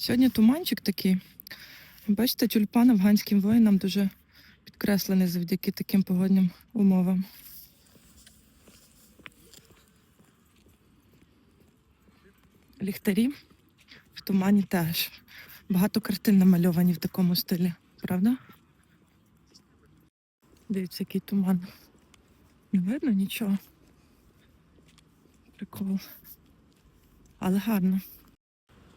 Сьогодні туманчик такий. Бачите, тюльпан афганським воїнам дуже підкреслений завдяки таким погодним умовам. Ліхтарі в тумані теж. Багато картин намальовані в такому стилі, правда? Дивіться, який туман. Не видно нічого. Прикол. Але гарно.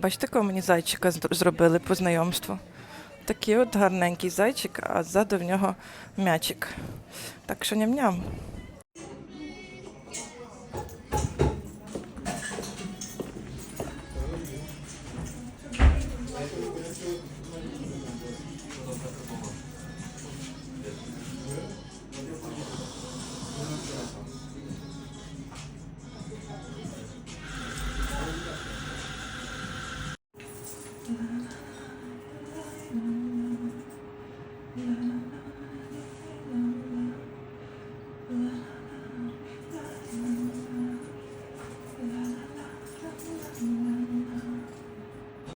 Бачите, кого мені зайчика зробили по знайомству. Такий от гарненький зайчик, а ззаду в нього м'ячик. Так що ням-ням.